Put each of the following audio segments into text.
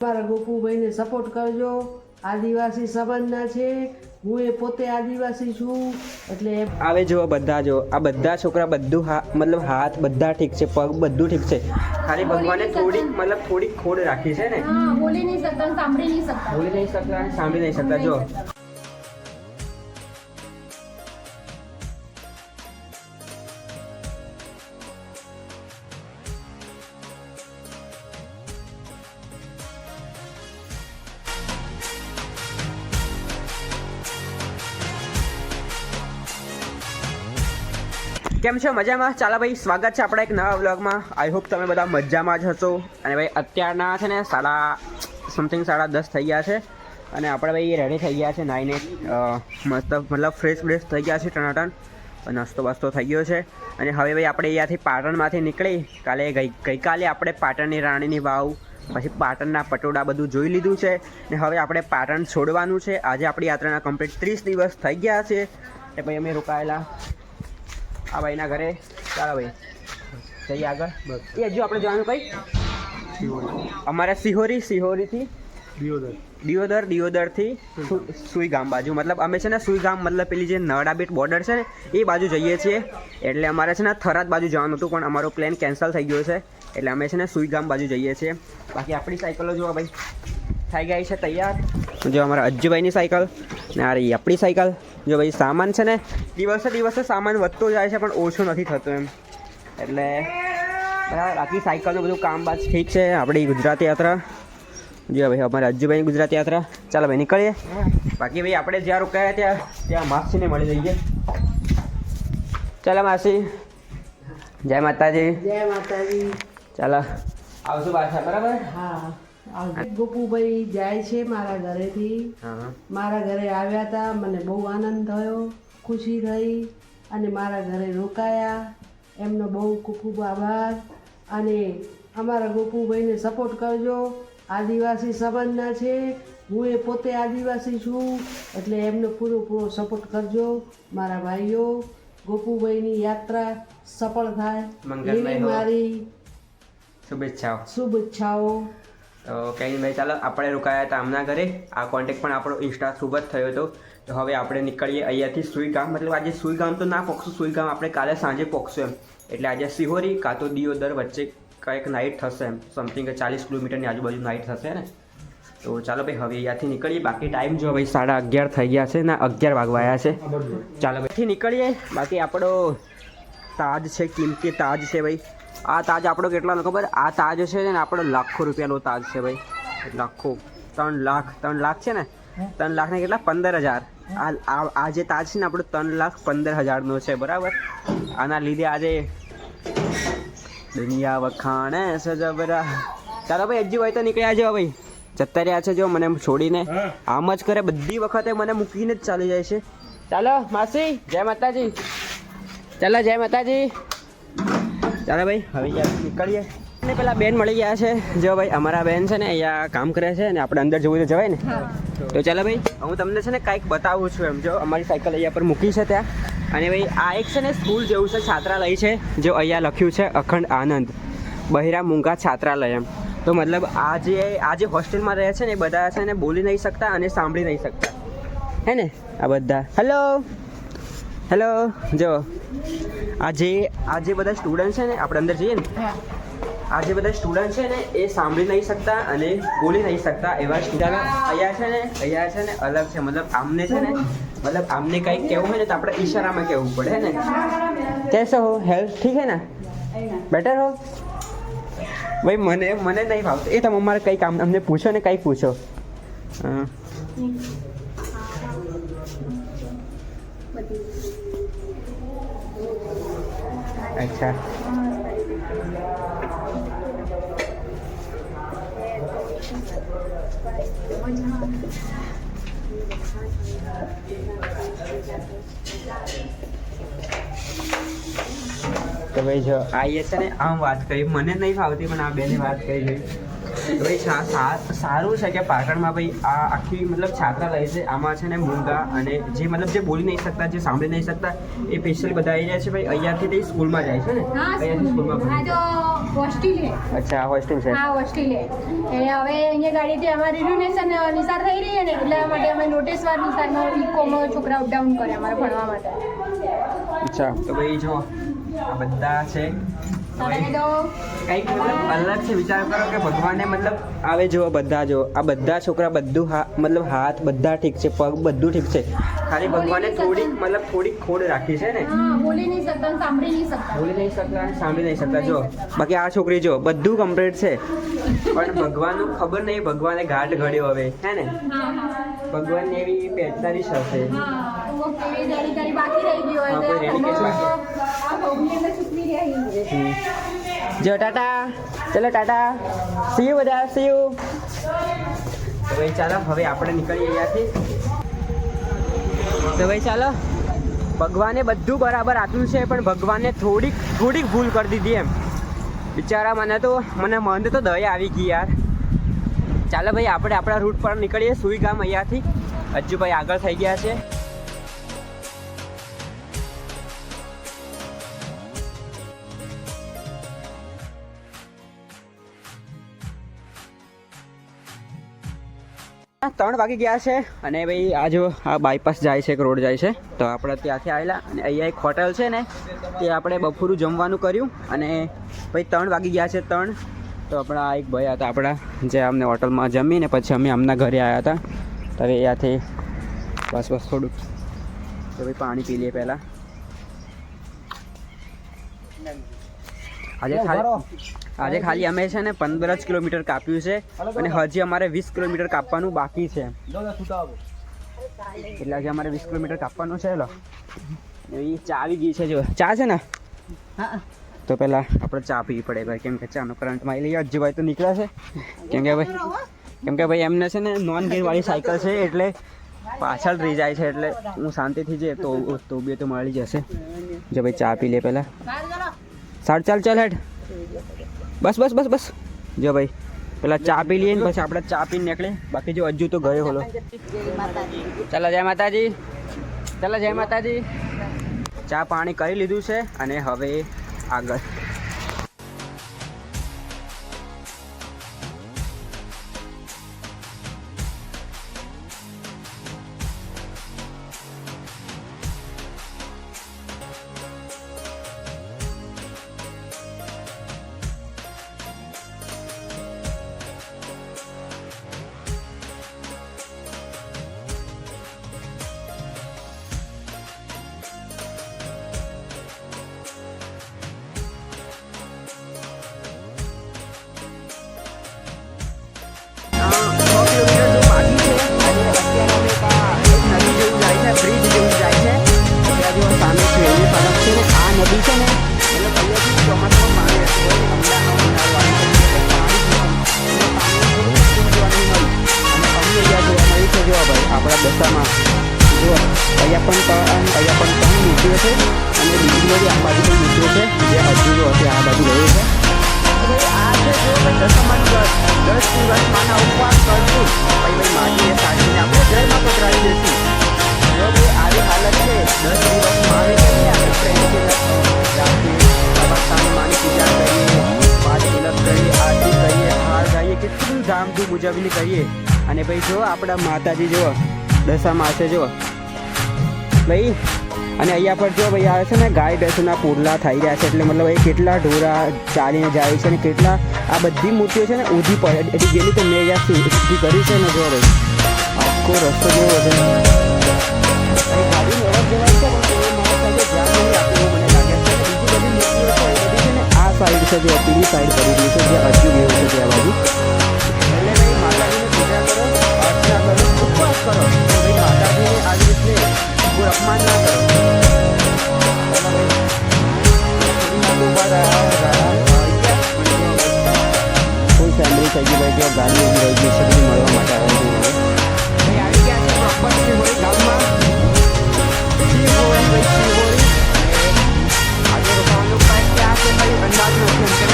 મારા ગોપુભાઈને સપોર્ટ કરજો. આદિવાસી સંબંધના છે. હું એ પોતે આદિવાસી છું એટલે આવે જો બધા જો આ બધા છોકરા બધું હા મતલબ હાથ બધા ઠીક છે પગ બધું ઠીક છે. ખાલી ભગવાને થોડીક મતલબ થોડીક ખોડ રાખી છે ને? બોલી નહીં શકતા સાંભળી નહીં શકતા. બોલી નહીં શકતા સાંભળી નહીં શકતા જો કેમ છો? મજામાં? ચાલો ભાઈ, સ્વાગત છે આપણા એક નવા વ્લોગમાં. આઈ હોપ તમે બધા મજામાં જ હશો. અને ભાઈ, અત્યારના છે ને સાડા સમથિંગ સાડા દસ થઈ ગયા છે. અને આપણે ભાઈ રેડી થઈ ગયા છે નાઈને. મસ્ત, મતલબ ફ્રેશ ફ્રેશ થઈ ગયા છે ટનાટન. નાસ્તો બાસ્તો થઈ ગયો છે. અને હવે ભાઈ, આપણે અહીંયાથી પાટણમાંથી નીકળી. કાલે ગઈ, ગઈકાલે આપણે પાટણની રાણીની વાવ, પછી પાટણના પટોળા બધું જોઈ લીધું છે. ને હવે આપણે પાટણ છોડવાનું છે. આજે આપણી યાત્રાના કમ્પ્લીટ ત્રીસ દિવસ થઈ ગયા છે. એટલે ભાઈ, અમે રોકાયેલા. આ ભાઈના ઘરે. ચાલો ભાઈ. જઈએ આગળ. એ હજુ આપણે જવાનું કઈ? અમારે સિહોરી સિહોરીથી દિયોદર. દિયોદરથી સુ- સુઈ ગામ બાજુ. મતલબ અમે છે ને સુઈ ગામ મતલબ પેલી જે નડાબેટ બોર્ડર છે ને એ બાજુ જઈએ છીએ. એટલે અમારે છે ને થરાદ બાજુ જવાનું હતું પણ અમારો પ્લાન કેન્સલ થઈ ગયો છે. એટલે અમે છે ને સુઈ ગામ બાજુ જઈએ છીએ. બાકી આપણી સાયકલો જોવા ભાઈ. થઈ ગઈ છે તૈયાર. જો અમારા અજ્જુભાઈની સાયકલ ને આ રહી આપણી સાયકલ. જો ભાઈ સામાન છે ને દિવસે દિવસે સામાન વધતો જાય છે પણ ઓછો નથી થતો એમ. એટલે બરાબર બાકી સાયકલનું બધું કામ બાજ ઠીક છે આપણી ગુજરાત યાત્રા. જો ભાઈ અમારે અજ્જુભાઈની ગુજરાત યાત્રા. ચાલો ભાઈ નીકળીએ. બાકી ભાઈ આપણે જ્યાં રોકાયા ત્યાં ત્યાં માસીને મળી જઈએ ચાલો માસી. જય માતાજી. જય માતાજી. ચાલો. આવશું પાછા બરાબર? હા. ગોપુભાઈ જાય છે મારા ઘરેથી. મારા ઘરે આવ્યા હતા મને બહુ આનંદ થયો ખુશી થઈ અને મારા ઘરે રોકાયા. એમનો બહુ ખૂબ ખૂબ આભાર. અને અમારા ગોપુભાઈને સપોર્ટ કરજો. આદિવાસી સંબંધના છે. હું એ પોતે આદિવાસી છું એટલે એમનો પૂરો પૂરો સપોર્ટ કરજો મારા ભાઈઓ. ગોપુભાઈની યાત્રા સફળ થાય. એવી મારી શુભેચ્છાઓ. શુભેચ્છાઓ. કંઈ નહીં ચાલો આપણે રોકાયા હતા આમના ઘરે. આ કોન્ટેક્ટ પણ આપણો ઇન્સ્ટા થ્રુ જ થયો હતો. તો હવે આપણે નીકળીએ અહીંયાથી સુઈ ગામ મતલબ આજે સુઈ ગામ તો ના પોખશું સુઈ ગામ આપણે કાલે સાંજે પોખશું એમ. એટલે આજે સિહોરી કાં તો દિયોદર વચ્ચે કંઈક નાઇટ થશે એમ. સમથિંગ ચાલીસ કિલોમીટરની આજુબાજુ નાઇટ થશે ને? તો ચાલો ભાઈ, હવે અહીંયાથી નીકળીએ. બાકી ટાઈમ જો ભાઈ સાડા અગિયાર થઈ ગયા છે ને, અગિયાર વાગવાયા છે. ચાલો ભાઈ નીકળીએ. બાકી આપણો તાજ છે કિંમતી તાજ છે ભાઈ. આ તાજ આપણો કેટલાનો ખબર? આ તાજ છે ને આપણો લાખો રૂપિયાનો તાજ છે ભાઈ. લાખો. ત્રણ લાખ ત્રણ લાખ છે ને? ત્રણ લાખને કેટલા? પંદર હજાર. આ જે તાજ છે ને આપણો ત્રણ લાખ પંદર હજારનો છે બરાબર? આના લીધે આજે દુનિયા વખાણે સજબરા. ચાલો ભાઈ હજી હોય તો નીકળ્યા જો ભાઈ. જતા રહ્યા છે જો મને છોડીને. આમ જ કરે બધી વખતે મને મૂકીને જ ચાલી જાય છે. ચાલો માસી જય માતાજી. ચાલો જય માતાજી. ચાલો ભાઈ હવે નીકળીએ. ને પેલા બેન મળી ગયા છે. જો ભાઈ અમારા બેન છે ને અહીંયા કામ કરે છે ને આપણે અંદર જવું તો જવાય ને. તો ચાલો ભાઈ હું તમને છે ને કાંઈક બતાવું છું એમ. જો અમારી સાયકલ અહીંયા પર મૂકી છે ત્યાં. અને ભાઈ આ એક છે ને સ્કૂલ જેવું છે છાત્રાલય છે જો અહીંયા લખ્યું છે અખંડ આનંદ. બહિરા મૂંગા છાત્રાલય એમ. તો મતલબ આ જે આ જે હોસ્ટેલમાં રહે છે ને એ બધા છે ને બોલી નહીં શકતા અને સાંભળી નહીં શકતા. હે ને? આ બધા. હેલો હેલો જો આજે આજે બધા સ્ટુડન્ટ છે ને આપણે અંદર જઈએ ને? આજે બધા સ્ટુડન્ટ છે ને એ સાંભળી નહીં શકતા અને બોલી નહીં શકતા એવા સ્ટુડન્ટ અહીંયા છે ને અહીંયા છે ને અલગ છે. મતલબ આમને છે ને મતલબ આમને કંઈક કહેવું હોય ને તો આપણે ઈશારામાં કહેવું પડે ને? કેસો હો હેલ્થ ઠીક હે ને? બેટર હો? ભાઈ મને મને નહીં ભાવતું. એ તમે અમારે કંઈક અમને પૂછો ને કંઈક પૂછો. હા અચ્છા. તો ભાઈ જો આઈએ છે ને, આમ વાત કરી. મને નહીં ફાવતી, પણ આ બેને વાત કરી જોઈ તો ભાઈ સારું છે કે પાટણમાં ભાઈ આ આખી મતલબ છાત્રાલય છે આમાં છે ને મૂંગા અને જે મતલબ જે બોલી નહીં શકતા જે સાંભળી નહીં શકતા એ સ્પેશિયલ બધા આવી જાય છે ભાઈ. અહીંયાથી તે સ્કૂલમાં જાય છે ને? અહીંયાથી સ્કૂલમાં હોસ્ટેલ અચ્છા હોસ્ટેલ છે. હા હોસ્ટેલ છે. એ હવે અહીંયા ગાડીથી અમારી રિન્યુનેશન નિસાર થઈ રહી છે ને એટલા માટે અમે નોટિસ વાર નિસારમાં ઇકોમાં છોકરા અપડાઉન કરે અમારે ભણવા માટે. અચ્છા. તો ભાઈ જો આ બધા છે. કંઈક અલગ છે વિચાર કરો કે ભગવાને મતલબ આવે જુઓ બધા જો આ બધા છોકરા બધું હા મતલબ હાથ બધા ઠીક છે પગ બધું ઠીક છે. ખાલી ભગવાને થોડીક મતલબ થોડીક ખોડ રાખી છે ને? બોલી નહીં શકતા સાંભળી નહીં શકતા. બોલી નહીં શકતા સાંભળી નહીં શકતા જો બાકી આ છોકરી જો બધું કમ્પ્લીટ છે. પણ ભગવાનનું ખબર નહીં ભગવાને ઘાટ ઘડ્યો હવે હે ને? ભગવાન એવી પેતાલીસ હશે. બાકી રહી ગઈ હોય જો, ટાટા. ચલો, ટાટા. સી યુ બધા સી યુ ભાઈ, ચાલો, હવે આપણે નીકળીએ અહીંયાથી. તો ભાઈ, ચાલો. ભગવાને બધું બરાબર આપ્યું છે, પણ ભગવાને થોડીક થોડીક ભૂલ કરી દીધી એમ. બિચારા, મને તો, મને મન તો દયા આવી ગઈ યાર. ચાલો ભાઈ, આપણે આપણા રૂટ પર નીકળીએ સુઈ ગામ અહીંયાથી. હજુ ભાઈ આગળ થઈ ગયા છે. ત્રણ વાગી ગયા છે અને ભાઈ આ જો આ બાયપાસ જાય છે, એક રોડ જાય છે. તો આપણે ત્યાંથી આવેલા અને અહીંયા એક હોટલ છે ને, તે આપણે બપોરું જમવાનું કર્યું અને ભાઈ ત્રણ વાગી ગયા છે ત્રણ. તો આપણા એક ભાઈ હતા આપણા, જે અમને હોટલમાં જમીને પછી અમે અમના ઘરે આવ્યા હતા. તો ત્યાંથી બસ બસ થોડુંક. તો ભાઈ પાણી પી લઈએ પહેલાં. આજે ખાલી આજે ખાલી અમે છે ને પંદર જ કિલોમીટર કાપ્યું છે અને હજી અમારે વીસ કિલોમીટર કાપવાનું બાકી છે. એટલે હજી અમારે વીસ કિલોમીટર કાપવાનું છે લો એ ચા આવી ગઈ છે જો. ચા છે ને? તો પેલા આપણે ચા પીવી પડે ભાઈ. કેમ કે ચાનો કરંટમાં માં લઈએ અજ્જુભાઈ તો નીકળ્યા છે. કેમ કે ભાઈ કેમ કે ભાઈ એમને છે ને નોન ગેરવાળી સાયકલ છે એટલે પાછળ રહી જાય છે એટલે હું શાંતિથી જઈએ તો તો બે તો મળી જશે. જો ભાઈ ચા પી લે પહેલાં સારું, ચાલ ચાલ હેડ. બસ બસ બસ બસ. જો ભાઈ, પેલા ચા પી લઈએ પછી આપણે ચા પીને નીકળે બાકી જો હજુ તો ગયો હોલો. ચાલો, જય માતાજી. ચાલો, જય માતાજી. ચા પાણી કરી લીધું છે અને હવે આગળ. આપણા દશામાં જો અહીંયા પણ અહીંયા પણ ત્રણ મૂર્તિઓ છે અને બીજી બધી આ પણ છે આ બાજુ છે આ છે જો ભાઈ વ્રત દસ દિવસ માના ઉપવાસ કરશું ભાઈ ભાઈ માટીને સાડીને આપણે જયમાં પધરાવી ભાઈ હાલત છે દસ ધામધૂમ ઉજવણી કરીએ. અને ભાઈ જો આપણા માતાજી જુઓ દશા માસે જો ભાઈ, અને અહીંયા પર જો ભાઈ આવે છે ને, ગાય ભેંસોના પૂરલા થઈ રહ્યા છે, એટલે મતલબ એ કેટલા ઢોરા ચાલીને જાય છે અને કેટલા આ બધી મૂર્તિઓ છે ને, ઊંધી પડે. એટલે જેની તો મેં અહીંયા સીધી કરી છે ને, જો ભાઈ, આખો રસ્તો જેવો છે. આ સાઈડ છે, જે પીલી સાઈડ કરી રહી છે, જે હજુ ગયું છે, ત્યાં બાજુ. કરો. ભાઈ માતાજીને આવી રીતે કોઈ અપમાન ના કરો. ફૂલ ફેમિલી થઈ ગઈ ભાઈ કે ગાડી ઊભી રહી ગઈ છે મળવા માટે આવ્યા છે. ભાઈ આવી ગયા છે પ્રોપર હોય ગામમાં. રોકાવાનું છે ભાઈ અંદાજ નથી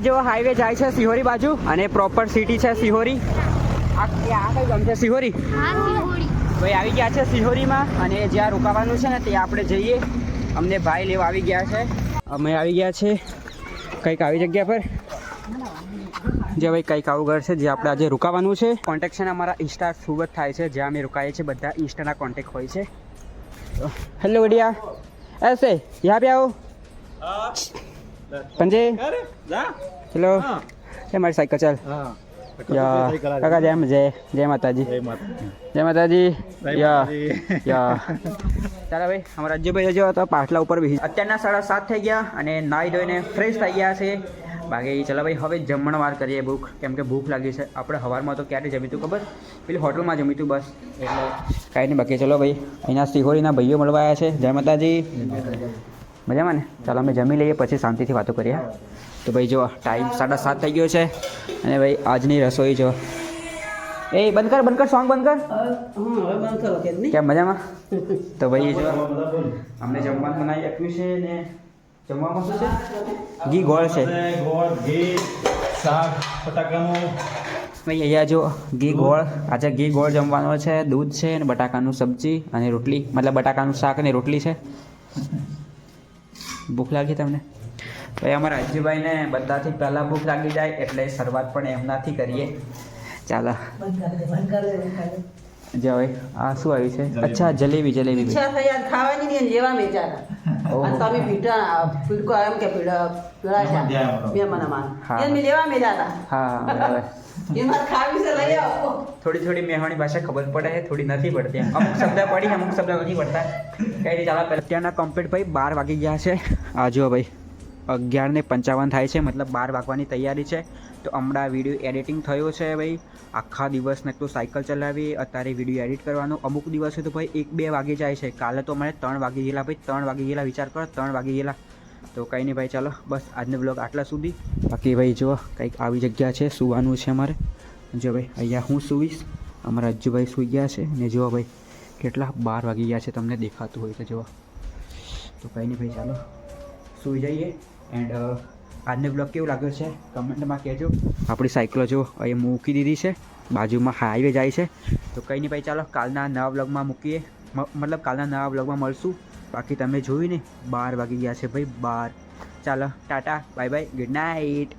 આ જેવો હાઈવે જાય છે સિહોરી બાજુ અને પ્રોપર સિટી છે સિહોરી. આ કઈ ગામ છે? સિહોરી? ભાઈ આવી ગયા છે સિહોરીમાં અને જ્યાં રોકાવાનું છે ને ત્યાં આપણે જઈએ. અમને ભાઈ લેવા આવી ગયા છે. અમે આવી ગયા છે કંઈક આવી જગ્યા પર. જે ભાઈ કંઈક આવું ઘર છે જે આપણે આજે રોકાવાનું છે. કોન્ટેક છે કોન્ટેક્શન અમારા ઇન્સ્ટા ખૂબ જ થાય છે. જ્યાં અમે રોકાઈએ છીએ બધા ઇન્સ્ટાના કોન્ટેક્ટ હોય છે. હેલો વડિયા. એસે યા પે આવો? પંજી? હેલો એ મારી સાયકલ ચાલ. કાકા જય જય જય માતાજી. જય માતાજી. યા. યા. ચાલો ભાઈ અમારા રાજ્યભાઈ જો તો પાટલા ઉપર બી અત્યારના સાડા સાત થઈ ગયા અને નાઈ ધોઈને ફ્રેશ થઈ ગયા છે. બાકી ચાલો ભાઈ હવે જમણ વાર કરીએ ભૂખ. કેમ કે ભૂખ લાગી છે. આપણે હવારમાં તો ક્યારે જમી તું ખબર? પેલી હોટલમાં જમી તું બસ. એટલે કાંઈ નહીં બાકી ચલો ભાઈ અહીંયા સિહોરીના ભાઈઓ મળવા આવ્યા છે. જય માતાજી. મજામાં ને? ચાલો અમે જમી લઈએ, પછી શાંતિથી વાતો કરીએ? તો ભાઈ જો ટાઈમ સાડા સાત થઈ ગયો છે. અને ભાઈ, આજની રસોઈ જો. એ, બંધ કર બંધ કર સોંગ બંધ કર. કેમ મજામાં? તો ભાઈ જો, અમને જમવાનું બનાવી આપ્યું છે ને જમવામાં શું છે? ઘી, ગોળ છે. ગોળ ઘી શાક ફટાકાનું ભાઈ, અહીંયા જો, ઘી, ગોળ. આજે ઘી, ગોળ જમવાનો છે, દૂધ છે અને બટાકાનું સબ્જી અને રોટલી. મતલબ બટાકાનું શાક અને રોટલી છે. ભૂખ લાગી તમને? ભાઈ અમારા રાજ્યભાઈને બધાથી પહેલાં ભૂખ લાગી જાય એટલે શરૂઆત પણ એમનાથી કરીએ. ચાલો. જો ભાઈ આ શું આવ્યું છે? અચ્છા જલેબી જલેબી ઈચ્છા થઈ યાર ખાવાની નહીં લેવા બેચારા. આ સ્વામી પીટા ફૂલકો એમ કે પીડા પીડા છે. હા. એને મેં લેવા મેલ્યા હા બરાબર. થોડી થોડી મેહવાની ભાષા ખબર પડે છે થોડી નથી પડતી અમુક શબ્દ પડી અમુક શબ્દ નથી પડતા. કઈ રીતે ચાલો પહેલાં. ત્યાંના કમ્પ્લીટ ભાઈ બાર વાગી ગયા છે. આ જો ભાઈ અગિયાર ને પંચાવન થાય છે મતલબ બાર વાગવાની તૈયારી છે. તો હમણાં વીડિયો એડિટિંગ થયો છે ભાઈ. આખા દિવસને તો સાયકલ ચલાવી અત્યારે વીડિયો એડિટ કરવાનો અમુક દિવસે તો ભાઈ એક બે વાગી જાય છે. કાલે તો અમારે ત્રણ વાગી ગયેલા ભાઈ, ત્રણ વાગી ગયેલા વિચાર કરો, ત્રણ વાગી ગયેલા. તો કંઈ નહીં ભાઈ, ચાલો, બસ આજનો બ્લોગ આટલા સુધી. બાકી ભાઈ જુઓ, કંઈક આવી જગ્યા છે, સુવાનું છે અમારે. જો ભાઈ, અહીંયા હું સુઈશ અમારા અજ્જુભાઈ સૂઈ ગયા છે ને જુઓ ભાઈ, કેટલા બાર વાગી ગયા છે તમને દેખાતું હોય તો જુઓ. તો કંઈ નહીં ભાઈ, ચાલો, સૂઈ જઈએ. એન્ડ આજનો બ્લોગ કેવું લાગ્યો છે? કમેન્ટમાં કહેજો. આપણી સાયકલો જો અહીં મૂકી દીધી છે બાજુમાં હાઈવે જાય છે. તો કંઈ નહીં ભાઈ ચાલો કાલના નવા બ્લોગમાં મૂકીએ. મતલબ કાલના નવા બ્લોગમાં મળશું. બાકી તમે જોયું ને બાર વાગી ગયા છે ભાઈ બાર. ચાલો Tata bye bye good night